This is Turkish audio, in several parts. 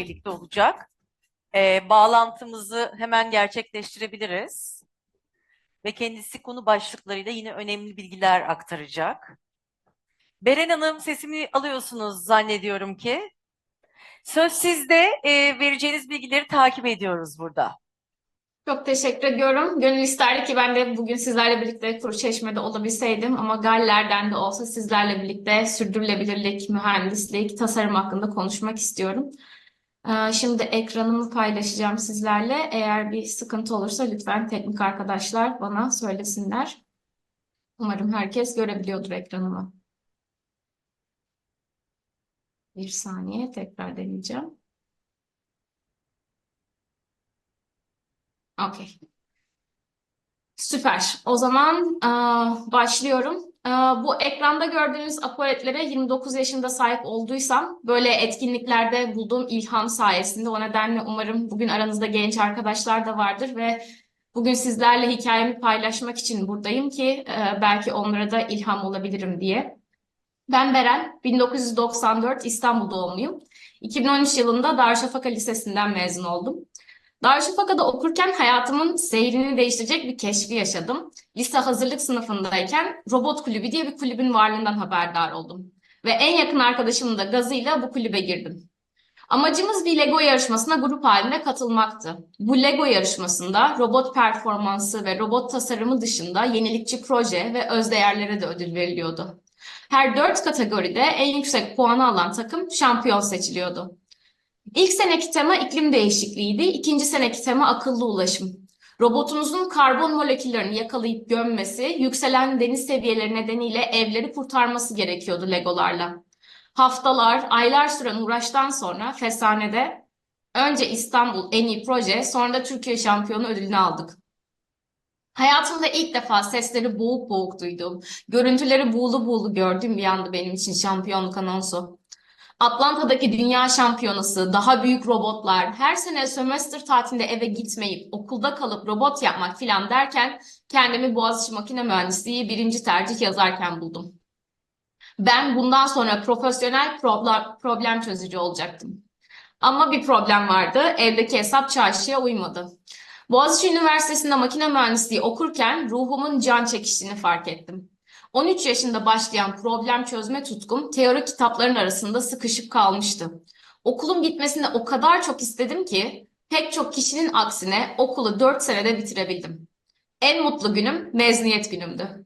birlikte olacak. Ee, bağlantımızı hemen gerçekleştirebiliriz. Ve kendisi konu başlıklarıyla yine önemli bilgiler aktaracak. Beren Hanım sesimi alıyorsunuz zannediyorum ki. Söz sizde. Ee, vereceğiniz bilgileri takip ediyoruz burada. Çok teşekkür ediyorum. Gönül isterdi ki ben de bugün sizlerle birlikte Kuruçeşme'de olabilseydim ama Galler'den de olsa sizlerle birlikte sürdürülebilirlik, mühendislik, tasarım hakkında konuşmak istiyorum. Ee, Şimdi ekranımı paylaşacağım sizlerle. Eğer bir sıkıntı olursa lütfen teknik arkadaşlar bana söylesinler. Umarım herkes görebiliyordur ekranımı. Bir saniye tekrar deneyeceğim. Okey. Süper. O zaman aa, başlıyorum. Aa, bu ekranda gördüğünüz apoletlere 29 yaşında sahip olduysam böyle etkinliklerde bulduğum ilham sayesinde o nedenle umarım bugün aranızda genç arkadaşlar da vardır ve bugün sizlerle hikayemi paylaşmak için buradayım ki e, belki onlara da ilham olabilirim diye. Ben Beren, 1994 İstanbul doğumluyum. 2013 yılında Darüşşafaka Lisesi'nden mezun oldum. Darüşşafaka'da okurken hayatımın seyrini değiştirecek bir keşfi yaşadım. Lise hazırlık sınıfındayken Robot Kulübü diye bir kulübün varlığından haberdar oldum. Ve en yakın arkadaşımın da gazıyla bu kulübe girdim. Amacımız bir Lego yarışmasına grup halinde katılmaktı. Bu Lego yarışmasında robot performansı ve robot tasarımı dışında yenilikçi proje ve özdeğerlere de ödül veriliyordu. Her dört kategoride en yüksek puanı alan takım şampiyon seçiliyordu. İlk seneki tema iklim değişikliğiydi. İkinci seneki tema akıllı ulaşım. Robotumuzun karbon moleküllerini yakalayıp gömmesi, yükselen deniz seviyeleri nedeniyle evleri kurtarması gerekiyordu Legolarla. Haftalar, aylar süren uğraştan sonra Fesane'de önce İstanbul en iyi proje, sonra da Türkiye şampiyonu ödülünü aldık. Hayatımda ilk defa sesleri boğuk boğuk duydum. Görüntüleri buğulu buğulu gördüğüm bir andı benim için şampiyonluk anonsu. Atlanta'daki dünya şampiyonası, daha büyük robotlar, her sene sömestr tatilinde eve gitmeyip okulda kalıp robot yapmak filan derken kendimi Boğaziçi Makine Mühendisliği birinci tercih yazarken buldum. Ben bundan sonra profesyonel problem, problem çözücü olacaktım. Ama bir problem vardı, evdeki hesap çarşıya uymadı. Boğaziçi Üniversitesi'nde makine mühendisliği okurken ruhumun can çekiştiğini fark ettim. 13 yaşında başlayan problem çözme tutkum teori kitapların arasında sıkışıp kalmıştı. Okulun bitmesini o kadar çok istedim ki pek çok kişinin aksine okulu 4 senede bitirebildim. En mutlu günüm mezuniyet günümdü.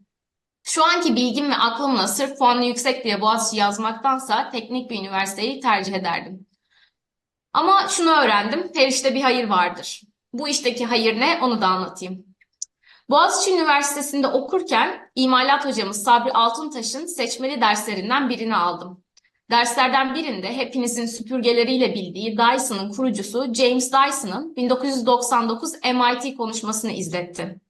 Şu anki bilgim ve aklımla sırf puanı yüksek diye Boğaziçi yazmaktansa teknik bir üniversiteyi tercih ederdim. Ama şunu öğrendim, her işte bir hayır vardır. Bu işteki hayır ne onu da anlatayım. Boğaziçi Üniversitesi'nde okurken imalat hocamız Sabri Altıntaş'ın seçmeli derslerinden birini aldım. Derslerden birinde hepinizin süpürgeleriyle bildiği Dyson'ın kurucusu James Dyson'ın 1999 MIT konuşmasını izletti.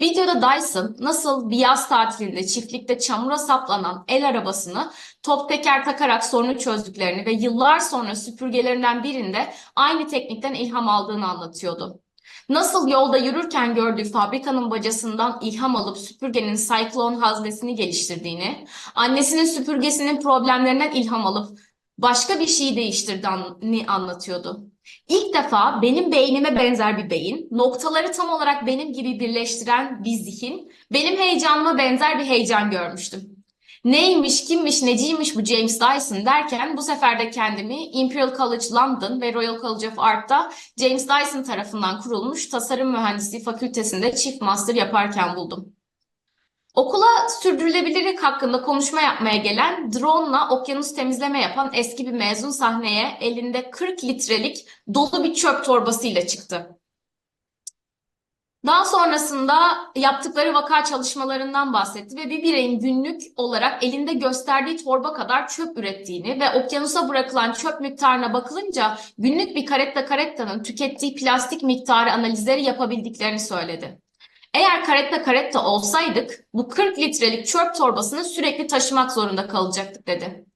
Videoda Dyson nasıl bir yaz tatilinde çiftlikte çamura saplanan el arabasını top teker takarak sorunu çözdüklerini ve yıllar sonra süpürgelerinden birinde aynı teknikten ilham aldığını anlatıyordu. Nasıl yolda yürürken gördüğü fabrikanın bacasından ilham alıp süpürgenin Cyclone haznesini geliştirdiğini, annesinin süpürgesinin problemlerinden ilham alıp başka bir şeyi değiştirdiğini anlatıyordu. İlk defa benim beynime benzer bir beyin, noktaları tam olarak benim gibi birleştiren bir zihin, benim heyecanıma benzer bir heyecan görmüştüm. Neymiş, kimmiş, neciymiş bu James Dyson derken bu sefer de kendimi Imperial College London ve Royal College of Art'ta James Dyson tarafından kurulmuş Tasarım Mühendisliği Fakültesinde Çift Master yaparken buldum. Okula sürdürülebilirlik hakkında konuşma yapmaya gelen drone'la okyanus temizleme yapan eski bir mezun sahneye elinde 40 litrelik dolu bir çöp torbasıyla çıktı. Daha sonrasında yaptıkları vaka çalışmalarından bahsetti ve bir bireyin günlük olarak elinde gösterdiği torba kadar çöp ürettiğini ve okyanusa bırakılan çöp miktarına bakılınca günlük bir karetta karettanın tükettiği plastik miktarı analizleri yapabildiklerini söyledi. Eğer karetta karetta olsaydık bu 40 litrelik çöp torbasını sürekli taşımak zorunda kalacaktık dedi.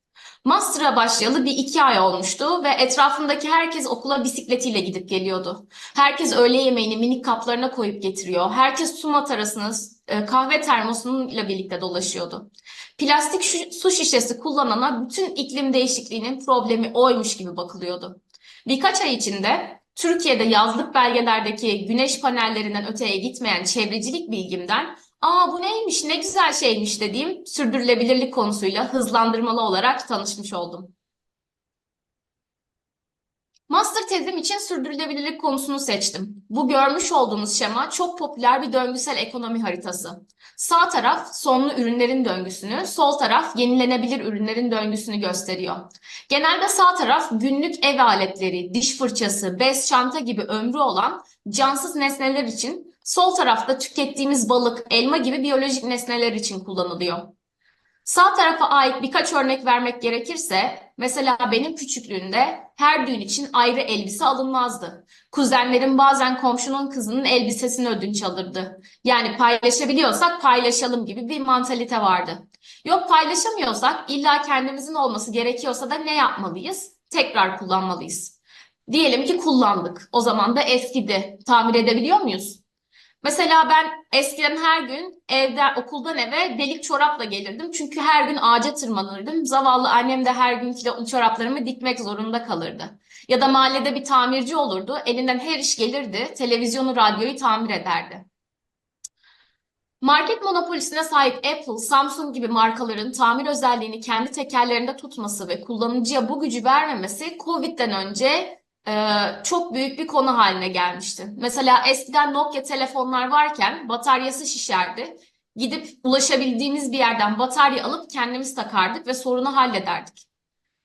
Master'a başlayalı bir iki ay olmuştu ve etrafındaki herkes okula bisikletiyle gidip geliyordu. Herkes öğle yemeğini minik kaplarına koyup getiriyor. Herkes su matarasını, e, kahve termosunuyla birlikte dolaşıyordu. Plastik su şişesi kullanana bütün iklim değişikliğinin problemi oymuş gibi bakılıyordu. Birkaç ay içinde Türkiye'de yazlık belgelerdeki güneş panellerinden öteye gitmeyen çevrecilik bilgimden ''Aa bu neymiş, ne güzel şeymiş'' dediğim sürdürülebilirlik konusuyla hızlandırmalı olarak tanışmış oldum. Master tezim için sürdürülebilirlik konusunu seçtim. Bu görmüş olduğunuz şema çok popüler bir döngüsel ekonomi haritası. Sağ taraf sonlu ürünlerin döngüsünü, sol taraf yenilenebilir ürünlerin döngüsünü gösteriyor. Genelde sağ taraf günlük ev aletleri, diş fırçası, bez, çanta gibi ömrü olan cansız nesneler için, sol tarafta tükettiğimiz balık, elma gibi biyolojik nesneler için kullanılıyor. Sağ tarafa ait birkaç örnek vermek gerekirse, mesela benim küçüklüğümde her düğün için ayrı elbise alınmazdı. Kuzenlerim bazen komşunun kızının elbisesini ödünç alırdı. Yani paylaşabiliyorsak paylaşalım gibi bir mantalite vardı. Yok paylaşamıyorsak illa kendimizin olması gerekiyorsa da ne yapmalıyız? Tekrar kullanmalıyız. Diyelim ki kullandık. O zaman da eskidi. Tamir edebiliyor muyuz? Mesela ben eskiden her gün evden okuldan eve delik çorapla gelirdim. Çünkü her gün ağaca tırmanırdım. Zavallı annem de her gün çoraplarımı dikmek zorunda kalırdı. Ya da mahallede bir tamirci olurdu. Elinden her iş gelirdi. Televizyonu, radyoyu tamir ederdi. Market monopolisine sahip Apple, Samsung gibi markaların tamir özelliğini kendi tekerlerinde tutması ve kullanıcıya bu gücü vermemesi Covid'den önce çok büyük bir konu haline gelmişti. Mesela eskiden Nokia telefonlar varken bataryası şişerdi. Gidip ulaşabildiğimiz bir yerden batarya alıp kendimiz takardık ve sorunu hallederdik.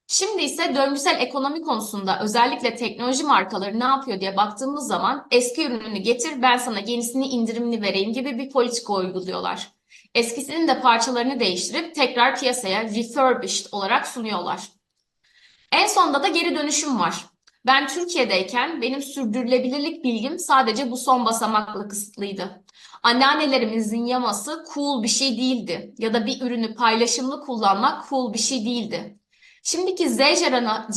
Şimdi ise döngüsel ekonomi konusunda özellikle teknoloji markaları ne yapıyor diye baktığımız zaman eski ürününü getir ben sana yenisini indirimli vereyim gibi bir politika uyguluyorlar. Eskisinin de parçalarını değiştirip tekrar piyasaya refurbished olarak sunuyorlar. En sonda da geri dönüşüm var. Ben Türkiye'deyken benim sürdürülebilirlik bilgim sadece bu son basamakla kısıtlıydı. Anneannelerimizin yaması cool bir şey değildi ya da bir ürünü paylaşımlı kullanmak cool bir şey değildi. Şimdiki Z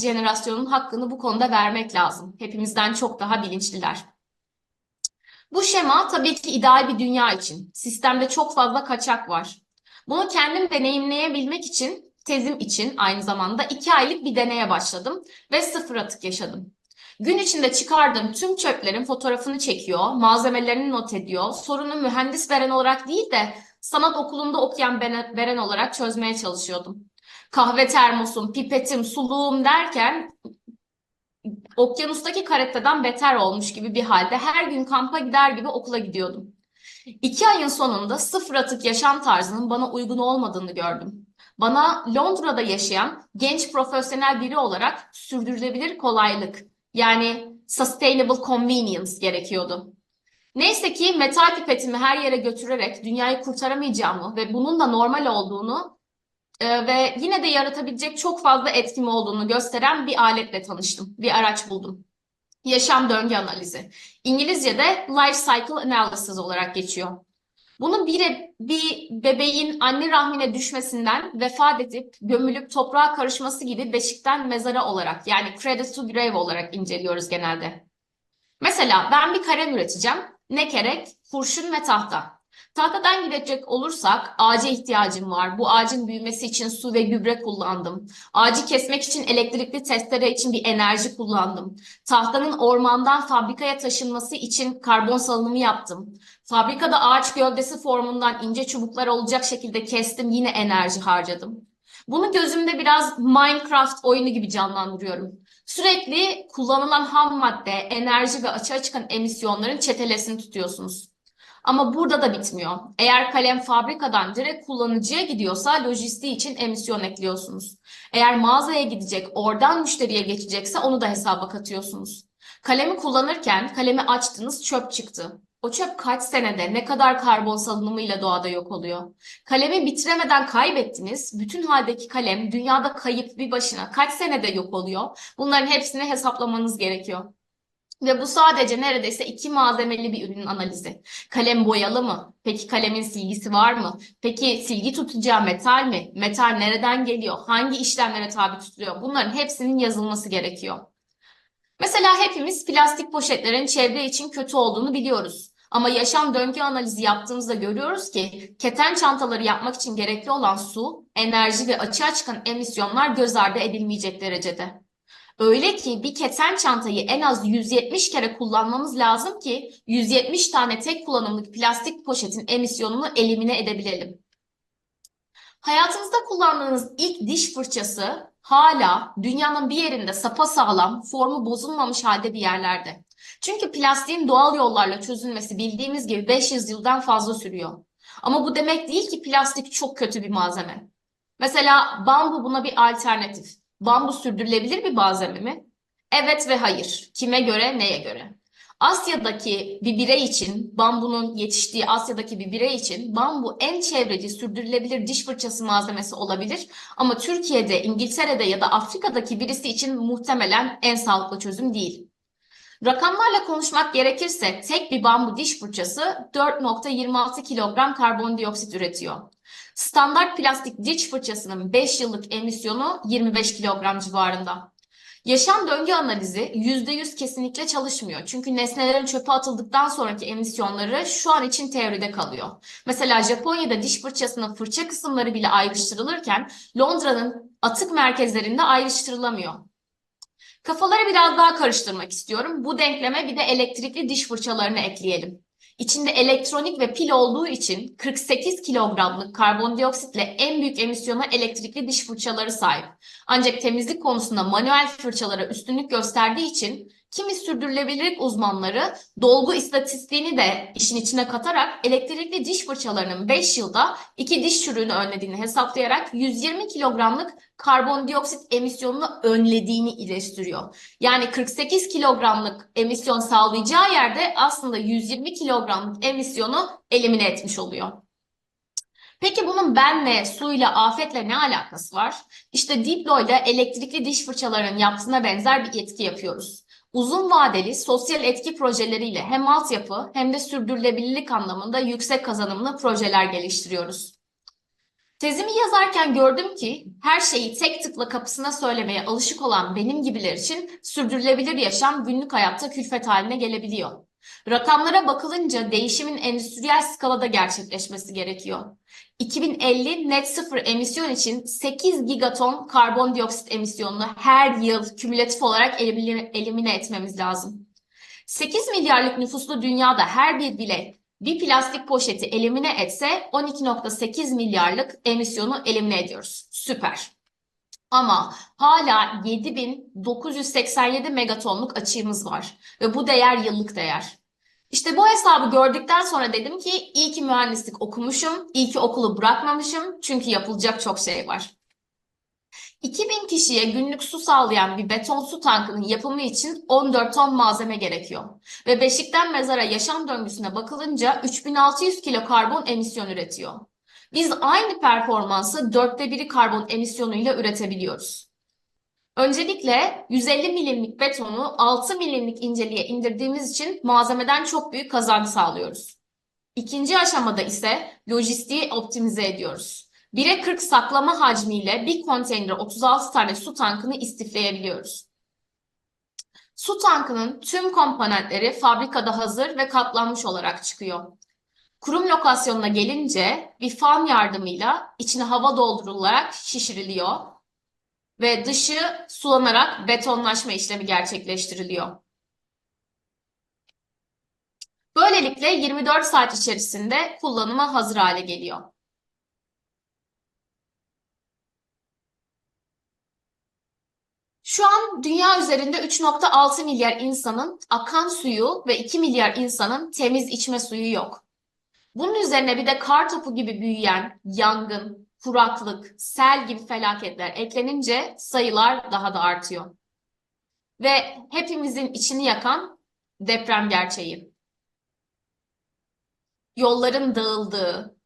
jenerasyonunun hakkını bu konuda vermek lazım. Hepimizden çok daha bilinçliler. Bu şema tabii ki ideal bir dünya için. Sistemde çok fazla kaçak var. Bunu kendim deneyimleyebilmek için tezim için aynı zamanda iki aylık bir deneye başladım ve sıfır atık yaşadım. Gün içinde çıkardığım tüm çöplerin fotoğrafını çekiyor, malzemelerini not ediyor. Sorunu mühendis veren olarak değil de sanat okulunda okuyan veren olarak çözmeye çalışıyordum. Kahve termosum, pipetim, suluğum derken okyanustaki karetteden beter olmuş gibi bir halde her gün kampa gider gibi okula gidiyordum. İki ayın sonunda sıfır atık yaşam tarzının bana uygun olmadığını gördüm. Bana Londra'da yaşayan genç profesyonel biri olarak sürdürülebilir kolaylık yani sustainable convenience gerekiyordu. Neyse ki metal pipetimi her yere götürerek dünyayı kurtaramayacağımı ve bunun da normal olduğunu e, ve yine de yaratabilecek çok fazla etkim olduğunu gösteren bir aletle tanıştım. Bir araç buldum. Yaşam döngü analizi. İngilizce'de life cycle analysis olarak geçiyor. Bunu bir, bir bebeğin anne rahmine düşmesinden vefat edip gömülüp toprağa karışması gibi beşikten mezara olarak yani cradle to grave olarak inceliyoruz genelde. Mesela ben bir kalem üreteceğim. Ne gerek? Kurşun ve tahta. Tahtadan gidecek olursak ağaca ihtiyacım var. Bu ağacın büyümesi için su ve gübre kullandım. Ağacı kesmek için elektrikli testere için bir enerji kullandım. Tahtanın ormandan fabrikaya taşınması için karbon salınımı yaptım. Fabrikada ağaç gövdesi formundan ince çubuklar olacak şekilde kestim. Yine enerji harcadım. Bunu gözümde biraz Minecraft oyunu gibi canlandırıyorum. Sürekli kullanılan ham madde, enerji ve açığa çıkan emisyonların çetelesini tutuyorsunuz. Ama burada da bitmiyor. Eğer kalem fabrikadan direkt kullanıcıya gidiyorsa lojistiği için emisyon ekliyorsunuz. Eğer mağazaya gidecek, oradan müşteriye geçecekse onu da hesaba katıyorsunuz. Kalemi kullanırken kalemi açtınız çöp çıktı. O çöp kaç senede ne kadar karbon salınımıyla doğada yok oluyor? Kalemi bitiremeden kaybettiniz. Bütün haldeki kalem dünyada kayıp bir başına kaç senede yok oluyor? Bunların hepsini hesaplamanız gerekiyor. Ve bu sadece neredeyse iki malzemeli bir ürünün analizi. Kalem boyalı mı? Peki kalemin silgisi var mı? Peki silgi tutacağı metal mi? Metal nereden geliyor? Hangi işlemlere tabi tutuluyor? Bunların hepsinin yazılması gerekiyor. Mesela hepimiz plastik poşetlerin çevre için kötü olduğunu biliyoruz. Ama yaşam döngü analizi yaptığımızda görüyoruz ki keten çantaları yapmak için gerekli olan su, enerji ve açığa çıkan emisyonlar göz ardı edilmeyecek derecede. Öyle ki bir keten çantayı en az 170 kere kullanmamız lazım ki 170 tane tek kullanımlık plastik poşetin emisyonunu elimine edebilelim. Hayatınızda kullandığınız ilk diş fırçası hala dünyanın bir yerinde sapasağlam, formu bozulmamış halde bir yerlerde. Çünkü plastiğin doğal yollarla çözülmesi bildiğimiz gibi 500 yıldan fazla sürüyor. Ama bu demek değil ki plastik çok kötü bir malzeme. Mesela bambu buna bir alternatif. Bambu sürdürülebilir bir malzeme mi? Evet ve hayır. Kime göre, neye göre? Asya'daki bir birey için, bambunun yetiştiği Asya'daki bir birey için bambu en çevreci, sürdürülebilir diş fırçası malzemesi olabilir. Ama Türkiye'de, İngiltere'de ya da Afrika'daki birisi için muhtemelen en sağlıklı çözüm değil. Rakamlarla konuşmak gerekirse tek bir bambu diş fırçası 4.26 kilogram karbondioksit üretiyor. Standart plastik diş fırçasının 5 yıllık emisyonu 25 kilogram civarında. Yaşam döngü analizi %100 kesinlikle çalışmıyor. Çünkü nesnelerin çöpe atıldıktan sonraki emisyonları şu an için teoride kalıyor. Mesela Japonya'da diş fırçasının fırça kısımları bile ayrıştırılırken Londra'nın atık merkezlerinde ayrıştırılamıyor. Kafaları biraz daha karıştırmak istiyorum. Bu denkleme bir de elektrikli diş fırçalarını ekleyelim. İçinde elektronik ve pil olduğu için 48 kilogramlık karbondioksitle en büyük emisyona elektrikli diş fırçaları sahip. Ancak temizlik konusunda manuel fırçalara üstünlük gösterdiği için kimi sürdürülebilirlik uzmanları dolgu istatistiğini de işin içine katarak elektrikli diş fırçalarının 5 yılda iki diş çürüğünü önlediğini hesaplayarak 120 kilogramlık karbondioksit emisyonunu önlediğini ileri Yani 48 kilogramlık emisyon sağlayacağı yerde aslında 120 kilogramlık emisyonu elimine etmiş oluyor. Peki bunun benle, suyla, afetle ne alakası var? İşte Diplo ile elektrikli diş fırçalarının yaptığına benzer bir etki yapıyoruz. Uzun vadeli sosyal etki projeleriyle hem altyapı hem de sürdürülebilirlik anlamında yüksek kazanımlı projeler geliştiriyoruz. Tezimi yazarken gördüm ki her şeyi tek tıkla kapısına söylemeye alışık olan benim gibiler için sürdürülebilir yaşam günlük hayatta külfet haline gelebiliyor. Rakamlara bakılınca değişimin endüstriyel skalada gerçekleşmesi gerekiyor. 2050 net sıfır emisyon için 8 gigaton karbondioksit emisyonunu her yıl kümülatif olarak elimine, etmemiz lazım. 8 milyarlık nüfuslu dünyada her bir bile bir plastik poşeti elimine etse 12.8 milyarlık emisyonu elimine ediyoruz. Süper. Ama hala 7987 megatonluk açığımız var ve bu değer yıllık değer. İşte bu hesabı gördükten sonra dedim ki iyi ki mühendislik okumuşum, iyi ki okulu bırakmamışım çünkü yapılacak çok şey var. 2000 kişiye günlük su sağlayan bir beton su tankının yapımı için 14 ton malzeme gerekiyor. Ve beşikten mezara yaşam döngüsüne bakılınca 3600 kilo karbon emisyon üretiyor. Biz aynı performansı dörtte biri karbon emisyonuyla üretebiliyoruz. Öncelikle 150 milimlik betonu 6 milimlik inceliğe indirdiğimiz için malzemeden çok büyük kazanç sağlıyoruz. İkinci aşamada ise lojistiği optimize ediyoruz. 1'e 40 saklama hacmiyle bir konteynere 36 tane su tankını istifleyebiliyoruz. Su tankının tüm komponentleri fabrikada hazır ve katlanmış olarak çıkıyor. Kurum lokasyonuna gelince bir fan yardımıyla içine hava doldurularak şişiriliyor ve dışı sulanarak betonlaşma işlemi gerçekleştiriliyor. Böylelikle 24 saat içerisinde kullanıma hazır hale geliyor. Şu an dünya üzerinde 3.6 milyar insanın akan suyu ve 2 milyar insanın temiz içme suyu yok. Bunun üzerine bir de kar topu gibi büyüyen yangın, kuraklık, sel gibi felaketler eklenince sayılar daha da artıyor. Ve hepimizin içini yakan deprem gerçeği. Yolların dağıldığı,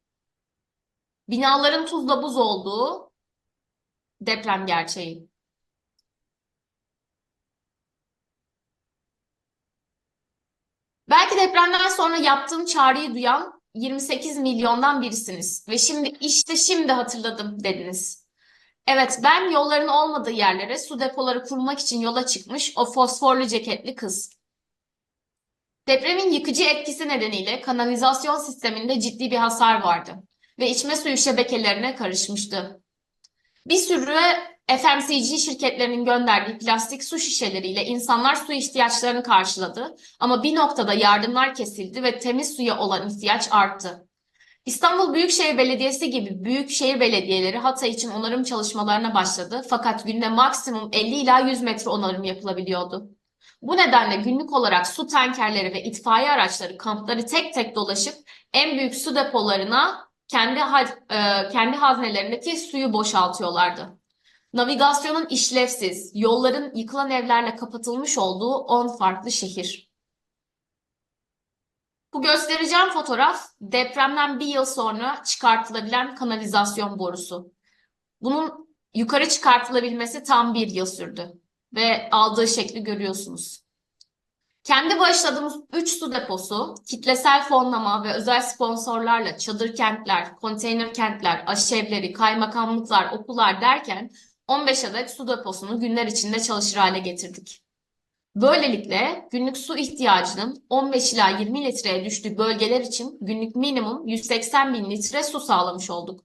binaların tuzla buz olduğu deprem gerçeği. Belki depremden sonra yaptığım çağrıyı duyan 28 milyondan birisiniz ve şimdi işte şimdi hatırladım dediniz. Evet ben yolların olmadığı yerlere su depoları kurmak için yola çıkmış o fosforlu ceketli kız. Depremin yıkıcı etkisi nedeniyle kanalizasyon sisteminde ciddi bir hasar vardı ve içme suyu şebekelerine karışmıştı. Bir sürü FMCG şirketlerinin gönderdiği plastik su şişeleriyle insanlar su ihtiyaçlarını karşıladı. Ama bir noktada yardımlar kesildi ve temiz suya olan ihtiyaç arttı. İstanbul Büyükşehir Belediyesi gibi büyük şehir belediyeleri Hatay için onarım çalışmalarına başladı. Fakat günde maksimum 50 ila 100 metre onarım yapılabiliyordu. Bu nedenle günlük olarak su tankerleri ve itfaiye araçları kampları tek tek dolaşıp en büyük su depolarına kendi e, kendi haznelerindeki suyu boşaltıyorlardı. Navigasyonun işlevsiz, yolların yıkılan evlerle kapatılmış olduğu 10 farklı şehir. Bu göstereceğim fotoğraf depremden bir yıl sonra çıkartılabilen kanalizasyon borusu. Bunun yukarı çıkartılabilmesi tam bir yıl sürdü ve aldığı şekli görüyorsunuz. Kendi başladığımız 3 su deposu, kitlesel fonlama ve özel sponsorlarla çadır kentler, konteyner kentler, aşevleri, kaymakamlıklar, okullar derken 15 adet su deposunu günler içinde çalışır hale getirdik. Böylelikle günlük su ihtiyacının 15 ila 20 litreye düştüğü bölgeler için günlük minimum 180 bin litre su sağlamış olduk.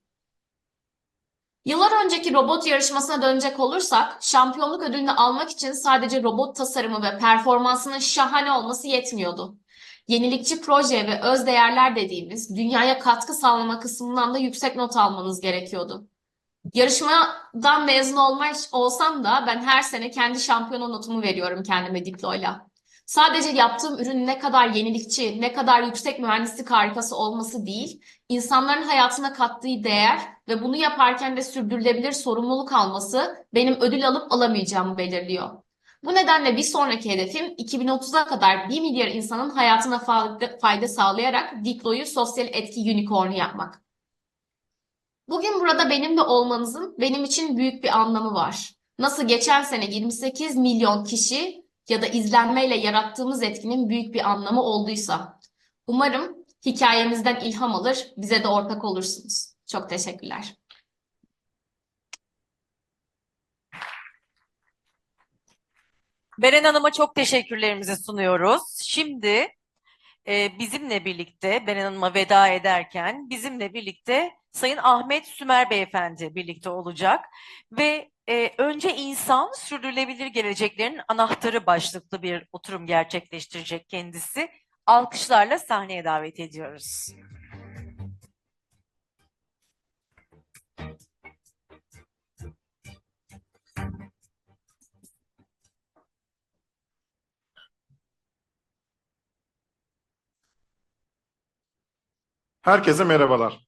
Yıllar önceki robot yarışmasına dönecek olursak, şampiyonluk ödülünü almak için sadece robot tasarımı ve performansının şahane olması yetmiyordu. Yenilikçi proje ve öz değerler dediğimiz dünyaya katkı sağlama kısmından da yüksek not almanız gerekiyordu. Yarışmadan mezun olmuş olsam da ben her sene kendi şampiyona notumu veriyorum kendime diployla. Sadece yaptığım ürün ne kadar yenilikçi, ne kadar yüksek mühendislik harikası olması değil, insanların hayatına kattığı değer ve bunu yaparken de sürdürülebilir sorumluluk alması benim ödül alıp alamayacağımı belirliyor. Bu nedenle bir sonraki hedefim 2030'a kadar 1 milyar insanın hayatına fayda, sağlayarak Diplo'yu sosyal etki unicornu yapmak. Bugün burada benimle olmanızın benim için büyük bir anlamı var. Nasıl geçen sene 28 milyon kişi ya da izlenmeyle yarattığımız etkinin büyük bir anlamı olduysa. Umarım hikayemizden ilham alır, bize de ortak olursunuz. Çok teşekkürler. Beren Hanım'a çok teşekkürlerimizi sunuyoruz. Şimdi e, bizimle birlikte Beren Hanım'a veda ederken bizimle birlikte Sayın Ahmet Sümer Beyefendi birlikte olacak ve e, önce insan sürdürülebilir geleceklerin anahtarı başlıklı bir oturum gerçekleştirecek kendisi. Alkışlarla sahneye davet ediyoruz. Herkese merhabalar.